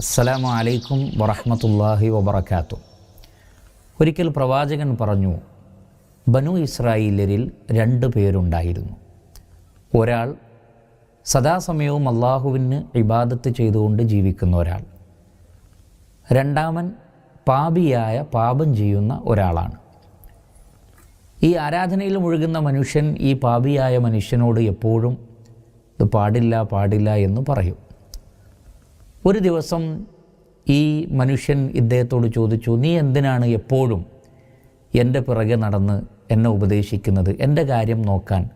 അസ്സലാമു അലൈക്കും വറഹമത്തല്ലാഹി വബർക്കാത്തു ഒരിക്കൽ പ്രവാചകൻ പറഞ്ഞു ബനു ഇസ്രായേലരിൽ രണ്ട് പേരുണ്ടായിരുന്നു. ഒരാൾ സദാസമയവും അള്ളാഹുവിന് ഇബാദത്ത് ചെയ്തുകൊണ്ട് ജീവിക്കുന്ന ഒരാൾ. രണ്ടാമൻ പാപിയായ പാപം ചെയ്യുന്ന ഒരാളാണ്. ഈ ആരാധനയിൽ മുഴുകുന്ന മനുഷ്യൻ ഈ പാപിയായ മനുഷ്യനോട് എപ്പോഴും ഇത് പാടില്ല പാടില്ല എന്ന് പറയും. ഒരു ദിവസം ഈ മനുഷ്യൻ ഇദ്ദേഹത്തോട് ചോദിച്ചു നീ എന്തിനാണ് എപ്പോഴും എന്റെ പിറകെ നടന്ന് എന്നെ ഉപദേശിക്കുന്നത്? എന്റെ കാര്യം നോക്കാൻ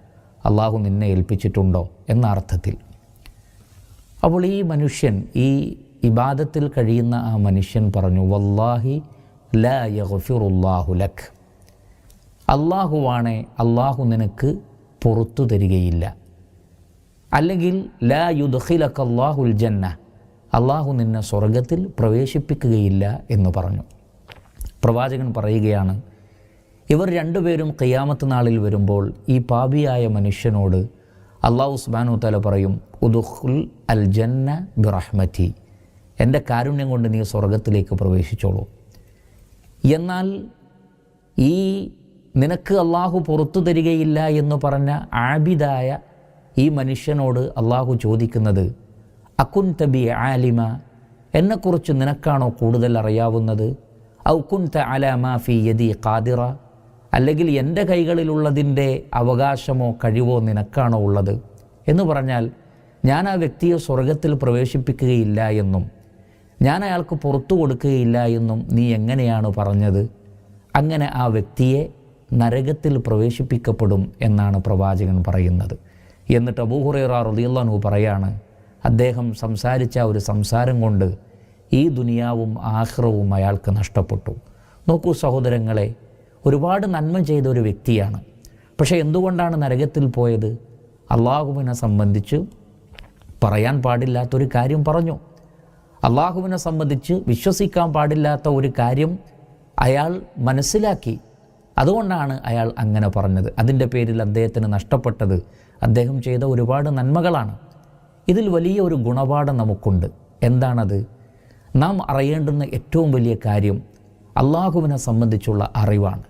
അള്ളാഹു നിന്നെ ഏൽപ്പിച്ചിട്ടുണ്ടോ? എന്ന അർത്ഥത്തിൽ. അപ്പോൾ ഈ മനുഷ്യൻ ഈ ഇബാദത്തിൽ കഴിയുന്ന ആ മനുഷ്യൻ പറഞ്ഞു വല്ലാഹി ലാ യഗ്ഫിറുല്ലാഹു ലക്. അള്ളാഹുവാണെ അള്ളാഹു നിനക്ക് പുറത്തു തരികയില്ല. അല്ലെങ്കിൽ ലാ യുദ്ഖിലക അള്ളാഹുൽ ജന്ന. അള്ളാഹു നിന്നെ സ്വർഗത്തിൽ പ്രവേശിപ്പിക്കുകയില്ല എന്ന് പറഞ്ഞു. പ്രവാചകൻ പറയുകയാണ് ഇവർ രണ്ടുപേരും കയ്യാമത്ത് നാളിൽ വരുമ്പോൾ ഈ പാപിയായ മനുഷ്യനോട് അള്ളാഹു സുബാനു തല പറയും ഉദുഹുൽ അൽ ജന്ന ബിറഹ്മറ്റി എന്റെ കാരുണ്യം കൊണ്ട് നീ സ്വർഗത്തിലേക്ക് പ്രവേശിച്ചോളൂ. എന്നാൽ ഈ നിനക്ക് അള്ളാഹു പുറത്തു തരികയില്ല എന്ന് പറഞ്ഞ ആബിദായ ഈ മനുഷ്യനോട് അള്ളാഹു ചോദിക്കുന്നത് അക്കുൻ തബി ആലിമ? എന്നെക്കുറിച്ച് നിനക്കാണോ കൂടുതൽ അറിയാവുന്നത്? ഔക്കുൻത ത അലാമ ഫി യദി ഖാദിറ? അല്ലെങ്കിൽ എന്റെ കൈകളിലുള്ളതിന്റെ അവകാശമോ കഴിവോ നിനക്കാണോ ഉള്ളത്? എന്ന് പറഞ്ഞാൽ ഞാൻ ആ വ്യക്തിയെ സ്വർഗത്തിൽ പ്രവേശിപ്പിക്കുകയില്ല എന്നും ഞാൻ അയാൾക്ക് പുറത്തു കൊടുക്കുകയില്ല എന്നും നീ എങ്ങനെയാണ് പറഞ്ഞത്? അങ്ങനെ ആ വ്യക്തിയെ നരകത്തിൽ പ്രവേശിപ്പിക്കപ്പെടും എന്നാണ് പ്രവാചകൻ പറയുന്നത്. എന്നിട്ട് അബൂഹുറേറ റളിയല്ലാഹു പറയാണ് അദ്ദേഹം സംസാരിച്ച ഒരു സംസാരം കൊണ്ട് ഈ ദുനിയാവും ആഹ്റവും അയാൾക്ക് നഷ്ടപ്പെട്ടു. നോക്കൂ സഹോദരങ്ങളെ ഒരുപാട് നന്മ ചെയ്ത ഒരു വ്യക്തിയാണ്. പക്ഷേ എന്തുകൊണ്ടാണ് നരകത്തിൽ പോയത്? അള്ളാഹുവിനെ സംബന്ധിച്ച് പറയാൻ പാടില്ലാത്തൊരു കാര്യം പറഞ്ഞു. അള്ളാഹുവിനെ സംബന്ധിച്ച് വിശ്വസിക്കാൻ പാടില്ലാത്ത ഒരു കാര്യം അയാൾ മനസ്സിലാക്കി. അതുകൊണ്ടാണ് അയാൾ അങ്ങനെ പറഞ്ഞത്. അതിന്റെ പേരിൽ അദ്ദേഹത്തിന് നഷ്ടപ്പെട്ടത്. അദ്ദേഹം ചെയ്ത ഒരുപാട് നന്മകളാണ്. ഇതിൽ വലിയ ഒരു ഗുണപാഠം നമുക്കുണ്ട്. എന്താണത്? നാം അറിയേണ്ടുന്ന ഏറ്റവും വലിയ കാര്യം അള്ളാഹുവിനെ സംബന്ധിച്ചുള്ള അറിവാണ്.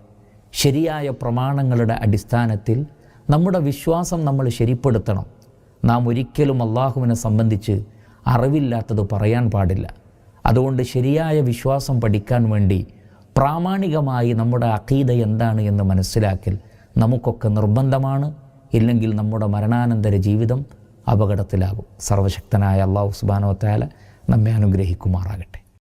ശരിയായ പ്രമാണങ്ങളുടെ അടിസ്ഥാനത്തിൽ നമ്മുടെ വിശ്വാസം നമ്മൾ ശരിപ്പെടുത്തണം. നാം ഒരിക്കലും അള്ളാഹുവിനെ സംബന്ധിച്ച് അറിവില്ലാത്തത് പറയാൻ പാടില്ല. അതുകൊണ്ട് ശരിയായ വിശ്വാസം പഠിക്കാൻ വേണ്ടി പ്രാമാണികമായി നമ്മുടെ അഖീദ എന്താണ് എന്ന് മനസ്സിലാക്കൽ നമുക്കൊക്കെ നിർബന്ധമാണ്. ഇല്ലെങ്കിൽ നമ്മുടെ മരണാനന്തര ജീവിതം അപകടത്തിലാകും സർവശക്തനായ അള്ളാഹു സുബാനോ താല നമ്മെ അനുഗ്രഹിക്കുമാറാകട്ടെ.